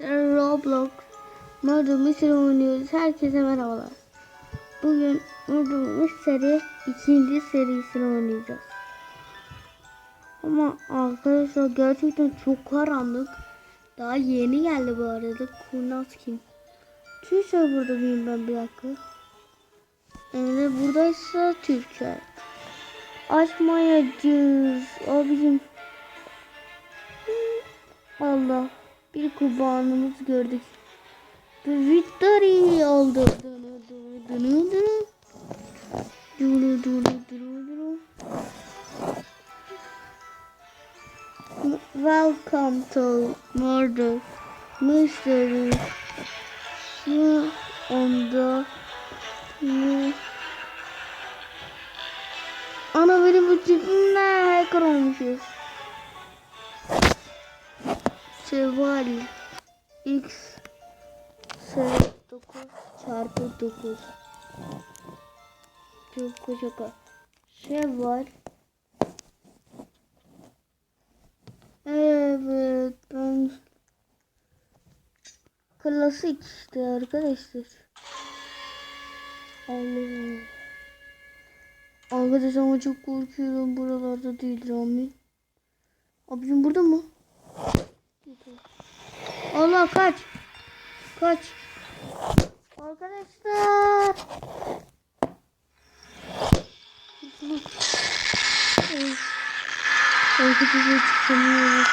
Roblox Murder Mystery oynuyoruz. Herkese merhabalar. Bugün Murder Mystery ikinci serisini oynayacağız. Ama arkadaşlar gerçekten çok karanlık. Daha yeni geldi bu arada. Kurnaz kim? Türk burada mıyım ben bir dakika. Evet buradaysa Türkçe. Açmayacağız. Abicim. Allah. Bir kurbanımız gördük. Bir victory oldu. Dunu dunu dunu dunu. Dunu. Welcome to murder mystery. You on. Ana benim bu cipimle hacker olmuşuz. Seval X S 9 çarpı 9 Çok şaka Seval Evet ben Klasik işte arkadaşlar. Allah'ım. Arkadaşlar ama çok korkuyorum buralarda değil Rami. Abicim burada mı? Allah kaç. Kaç. Arkadaşlar. Arkadaşlar çıkamıyoruz.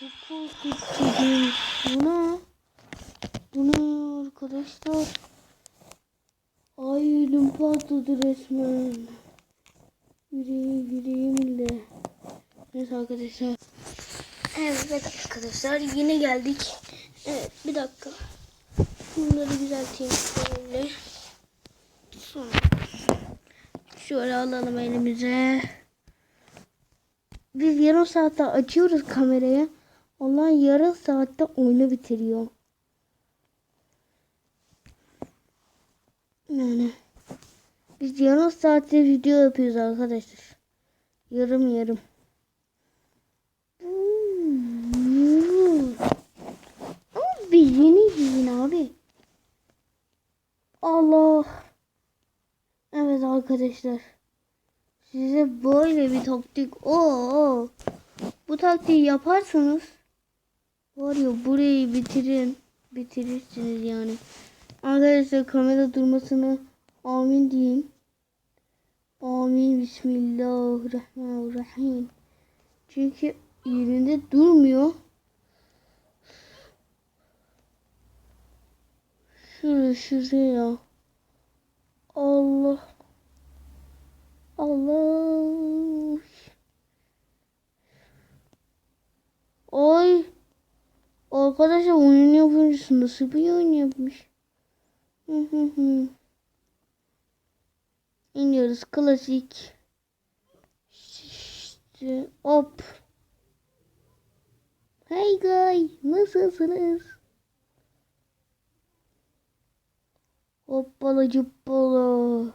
Çok korkutucu. Bu ne? Bu ne arkadaşlar? Ay elim patladı resmen. Yüreğim yüreğimle. Neyse arkadaşlar. Evet arkadaşlar yine geldik. Evet bir dakika. Bunları düzelteyim şöyle. Şöyle alalım elimize. Biz yarım saatte açıyoruz kamerayı. Onlar yarım saatte oyunu bitiriyor. Yani biz yarım saatte video yapıyoruz arkadaşlar. Yarım yarım. Ama bir yeni giyin abi. Allah. Evet arkadaşlar. Size böyle bir taktik. Oo. Bu taktiği yaparsanız var ya burayı bitirin. Bitirirsiniz yani. Arkadaşlar kamera durmasını amin deyin. Amin. Bismillahirrahmanirrahim. Çünkü yerinde durmuyor. Şuraya şuraya. Allah. Allah. Ay. Arkadaşlar oyun yapımcısı nasıl bir oyun yapmış? Hı hı hı. İniyoruz klasik. İşte, hop. Hey guy, nasılsınız? Hoppala cuppala.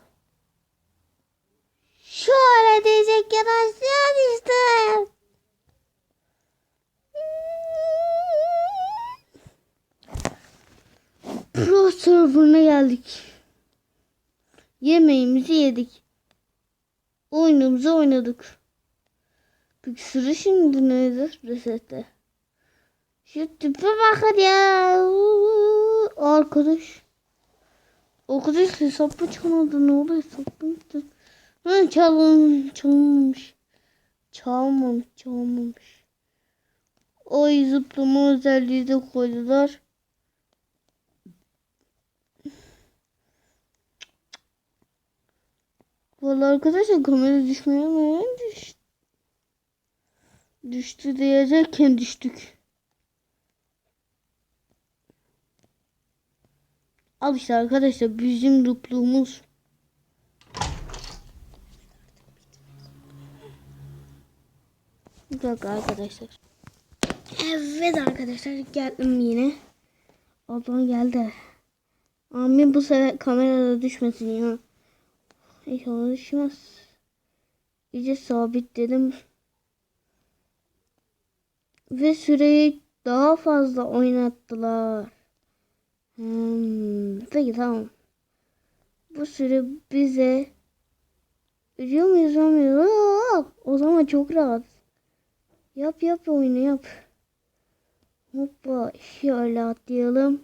Şöyle diyecekken aşağı düştüm. Pro server'ına geldik. Yemeğimizi yedik. Oyunumuzu oynadık. Peki sıra şimdi nedir? Resette. Şu tipe bakın ya. Arkadaş. Arkadaş hesaplı çalmadı. Ne oluyor hesaplı? Ha çalın, çalınmamış. Çalmamış, çalmamış. Oy zıplama özelliği de koydular. Vallahi arkadaşlar kamera düşmeye mi düştü? Düştü diyecekken düştük. Al işte arkadaşlar bizim rupluğumuz. Bir dakika arkadaşlar. Evet arkadaşlar geldim yine. Ablam geldi. Amin bu sefer kamerada düşmesin ya. İnşallah düşmez. İyice sabitledim. Ve süreyi daha fazla oynattılar. Hmm, peki tamam. Bu süre bize Ödüyor muyuz olmuyor? O zaman çok rahat. Yap yap oyunu yap. Hoppa şöyle atlayalım.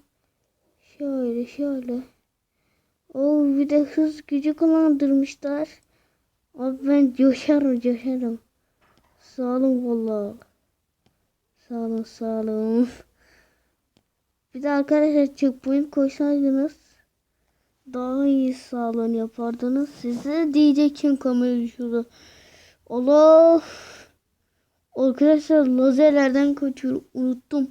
Şöyle şöyle. Oo bir de hız gücü kullandırmışlar. Abi ben coşarım coşarım. Sağ olun valla. Sağ olun sağ olun. Bir de arkadaşlar checkpoint koysaydınız daha iyi sağlığını yapardınız. Size diyecek kim kamera düşürdü. Allah. Arkadaşlar lazerlerden kaçıyor. Unuttum.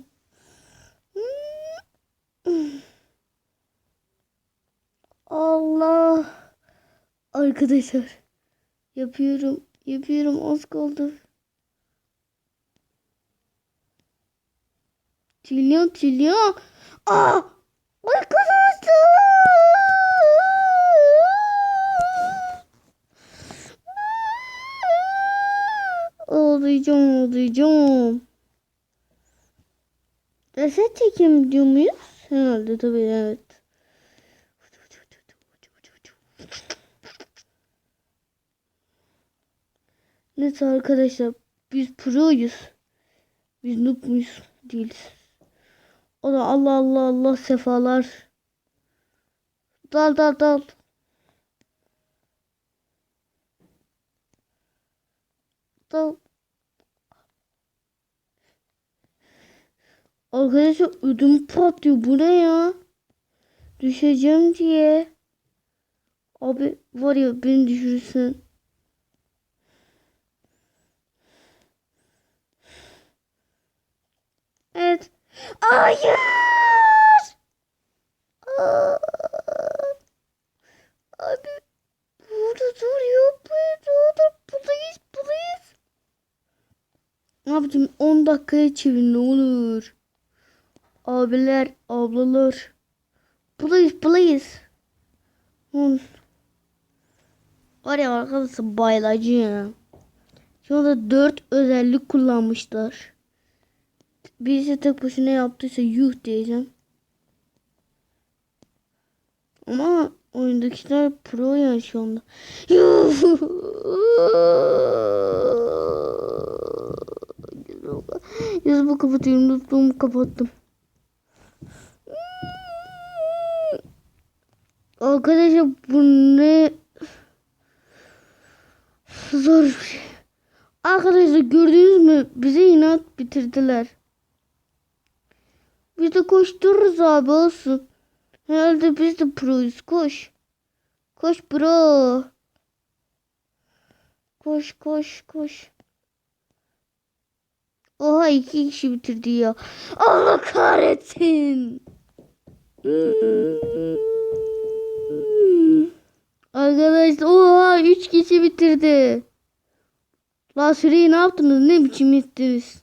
Allah. Arkadaşlar. Yapıyorum. Yapıyorum. Az kaldı. Trilyon trilyon. Aa! Arkadaşlar. Ağlayacağım ağlayacağım. Reset çekim diyor muyuz? Herhalde tabii evet. Neyse arkadaşlar biz proyuz. Biz noob muyuz? Değiliz. O da Allah Allah Allah sefalar. Dal dal dal. Dal. Arkadaşlar ödüm patlıyor. Bu ne ya? Düşeceğim diye. Abi var ya beni düşürürsün. Evet. Hayır. Abi burada dur yapma. Dur please please. Ne yapacağım? 10 dakikaya çevir ne olur. Abiler, ablalar. Please please. Hı. Var ya arkadaşlar bayılacağım. Şu anda 4 özellik kullanmışlar. Birisi tek başına yaptıysa yuh diyeceğim. Ama oyundakiler pro yani şu anda. Yazımı kapatıyorum. Notluğumu kapattım. Arkadaşlar bu ne zor bir şey. Arkadaşlar gördünüz mü? Bize inat bitirdiler. Biz de koştururuz abi olsun. Herhalde biz de proyuz. Koş. Koş bro. Koş koş koş. Oha iki kişi bitirdi ya. Allah kahretsin. Arkadaşlar oha üç kişi bitirdi. La süreyi ne yaptınız? Ne biçim ettiniz?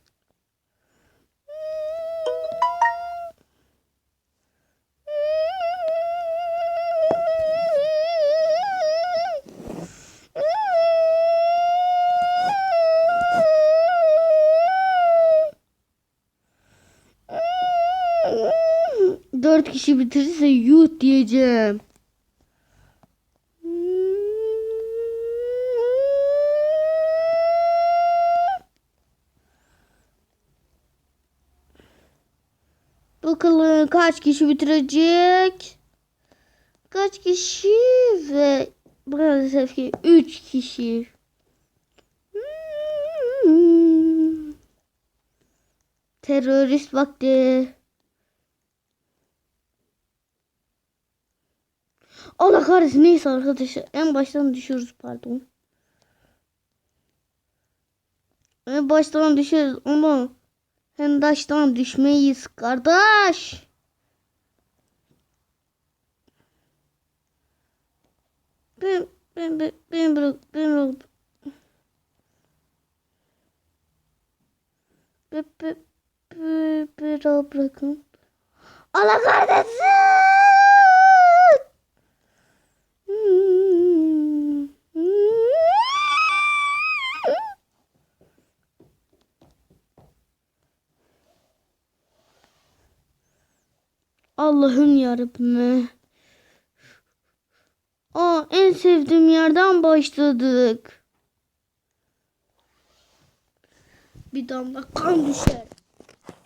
Dört kişi bitirirse yuh diyeceğim. Bakalım kaç kişi bitirecek? Kaç kişi ve maalesef ki 3 kişi. Hmm. Terörist vakti. Allah kahretsin neyse arkadaşlar en baştan düşüyoruz pardon. En baştan düşüyoruz ama en baştan düşmeyiz kardeş. Ben ben ben ben bırak ben bırak. Ben ben ben bırakın. Allah kahretsin. Allah'ım yarabbim. Aa en sevdiğim yerden başladık. Bir damla kan düşer.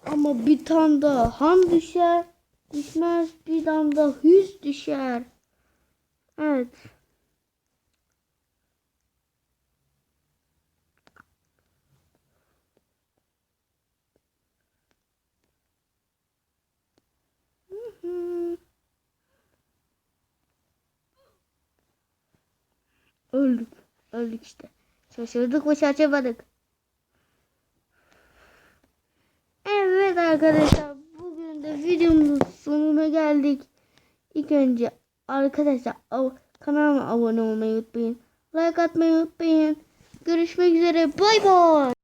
Ama bir tane daha han düşer. Düşmez bir damla hüz düşer. Evet. Öldük. Öldük işte. Şaşırdık mı şaşırmadık. Evet arkadaşlar bugün de videomuzun sonuna geldik. İlk önce arkadaşlar kanalıma abone olmayı unutmayın. Like atmayı unutmayın. Görüşmek üzere. Bay bay.